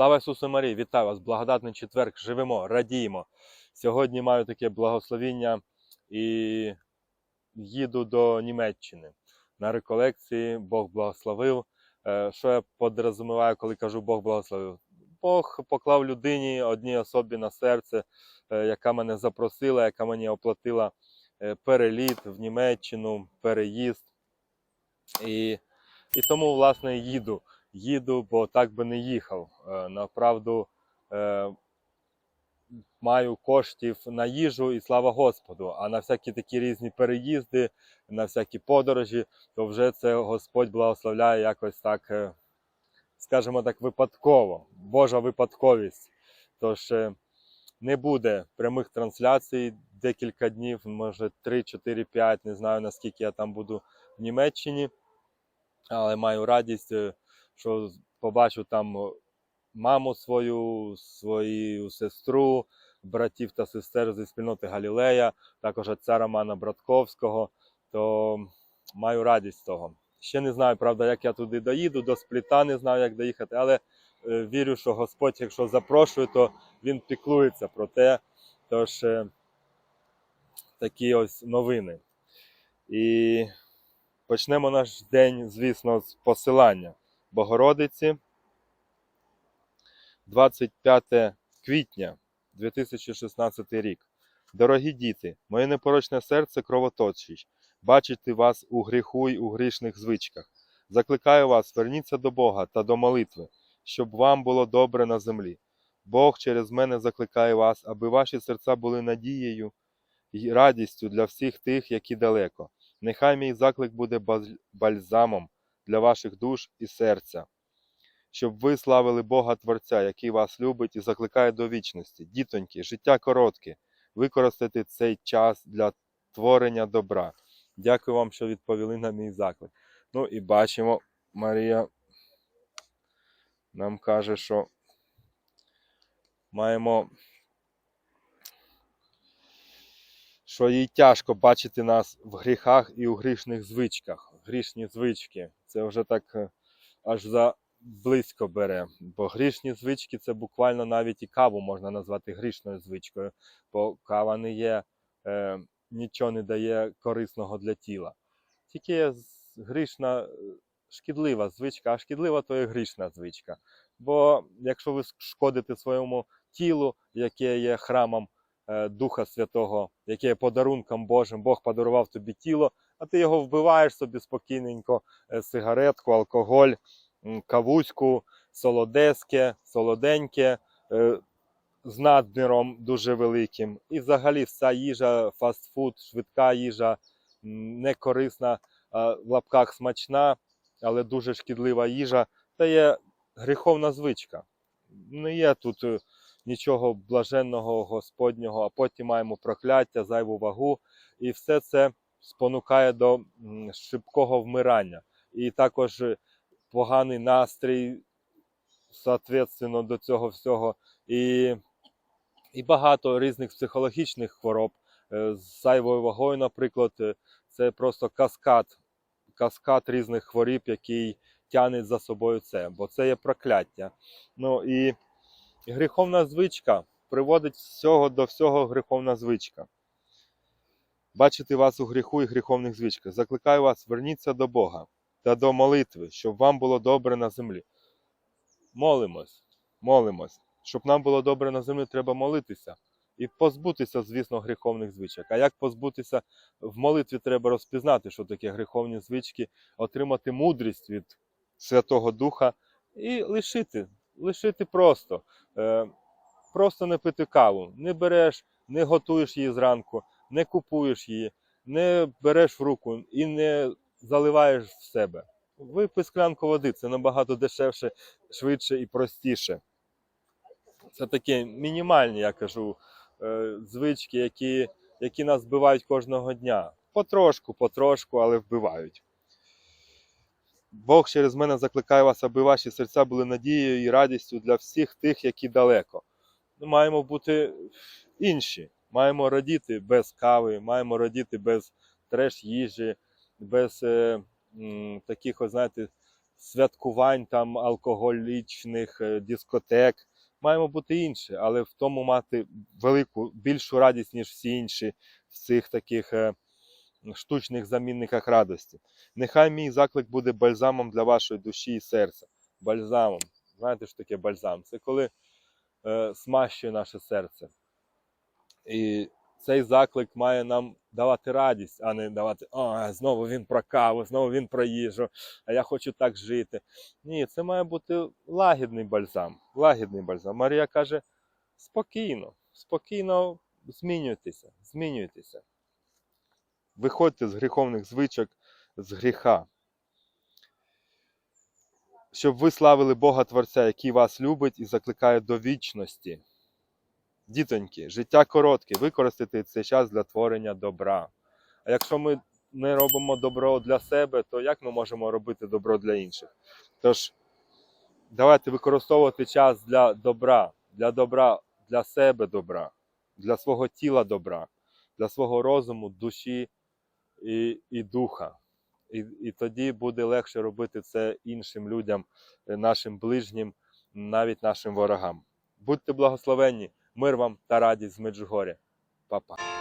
Слава Ісусу Марії! Вітаю вас! Благодатний четверг! Живемо, радіємо. Сьогодні маю таке благословіння і їду до Німеччини на реколекції. Бог благословив. Е, Що я подрозуміваю, коли кажу Бог благословив? Бог поклав людині одній особі на серце, е, яка мене запросила, яка мені оплатила е, переліт в Німеччину, переїзд. І, і тому, власне, їду їду, бо так би не їхав. Е, Направду е, маю коштів на їжу і слава Господу. А на всякі такі різні переїзди, на всякі подорожі, то вже це Господь благословляє якось так, е, скажімо так, випадково, Божа випадковість. Тож не буде прямих трансляцій декілька днів, може 3, 4, 5, не знаю наскільки я там буду в Німеччині, але маю радість. Що побачу там маму свою, свою сестру, братів та сестер зі спільноти Галілея, також отця Романа Братковського, то маю радість того. Ще не знаю, правда, як я туди доїду, до спліта не знаю, як доїхати, але е, вірю, що Господь, якщо запрошує, то Він піклується про те. Тож е, такі ось новини. І почнемо наш день, звісно, з посилання. Богородиці 25 квітня 2016 рік. Дорогі діти, моє непорочне серце кровоточить, бачити вас у гріху й у грішних звичках. Закликаю вас, верніться до Бога та до молитви, щоб вам було добре на землі. Бог через мене закликає вас, аби ваші серця були надією й радістю для всіх тих, які далеко. Нехай мій заклик буде бальзамом для ваших душ і серця, щоб ви славили Бога Творця, який вас любить і закликає до вічності. Дітоньки, життя коротке, використати цей час для творення добра. Дякую вам, що відповіли на мій заклик. Ну і бачимо, Марія нам каже, що маємо. Що їй тяжко бачити нас в гріхах і у грішних звичках. Грішні звички. Це вже так е, аж за близько бере. Бо грішні звички це буквально навіть і каву можна назвати грішною звичкою, бо кава не є, е, нічого не дає корисного для тіла. Тільки є грішна, е, шкідлива звичка, а шкідлива то є грішна звичка. Бо якщо ви шкодите своєму тілу, яке є храмом е, Духа Святого, яке є подарунком Божим, Бог подарував тобі тіло, а ти його вбиваєш собі спокійненько, е, сигаретку, алкоголь, кавуську, солодеске, солоденьке, е, з надміром дуже великим. І взагалі вся їжа, фастфуд, швидка їжа, м, некорисна, в лапках смачна, але дуже шкідлива їжа, це є гріховна звичка. Не є тут е, нічого блаженного Господнього, а потім маємо прокляття, зайву вагу, і все це спонукає до шибкого вмирання. І також е, поганий настрій, соответственно, до цього всього. І, і багато різних психологічних хвороб. Е, З зайвою вагою, наприклад, е, це просто каскад, каскад різних хворіб, який тягне за собою це, бо це є прокляття. Ну і гріховна звичка приводить всього до всього гріховна звичка. Бачити вас у гріху і гріховних звичках. Закликаю вас, верніться до Бога та до молитви, щоб вам було добре на землі. Молимось, молимось. Щоб нам було добре на землі, треба молитися і позбутися, звісно, гріховних звичок. А як позбутися в молитві, треба розпізнати, що таке гріховні звички, отримати мудрість від Святого Духа і лишити, лишити просто. Е, просто не пити каву. Не береш, не готуєш її зранку, не купуєш її, не береш в руку і не заливаєш в себе. Випий склянку води, це набагато дешевше, швидше і простіше. Це такі мінімальні, я кажу, е, звички, які, які нас вбивають кожного дня. Потрошку, потрошку, але вбивають. Бог через мене закликає вас, аби ваші серця були надією і радістю для всіх тих, які далеко. Ми маємо бути інші. Маємо радіти без кави, маємо радіти без треш їжі, без е, м, таких, ось, знаєте, святкувань, там, алкоголічних е, дискотек. Маємо бути інші, але в тому мати велику, більшу радість, ніж всі інші в цих таких е, штучних замінниках радості. Нехай мій заклик буде бальзамом для вашої душі і серця. Бальзамом. Знаєте, що таке бальзам? Це коли е, смащує наше серце. І цей заклик має нам давати радість, а не давати о, знову він про каву, знову він про їжу, а я хочу так жити. Ні, це має бути лагідний бальзам. Лагідний бальзам. Марія каже: спокійно, спокійно змінюйтеся, змінюйтеся. Виходьте з гріховних звичок, з гріха. Щоб ви славили Бога Творця, який вас любить і закликає до вічності. Дітоньки, життя коротке, використайте цей час для творення добра. А якщо ми не робимо добро для себе, то як ми можемо робити добро для інших? Тож, давайте використовувати час для добра, для добра, для себе добра, для свого тіла добра, для свого розуму, душі і, і духа. І, і тоді буде легше робити це іншим людям, е, нашим ближнім, навіть нашим ворогам. Будьте благословенні, мир вам та радість з Меджугоря. Па-па.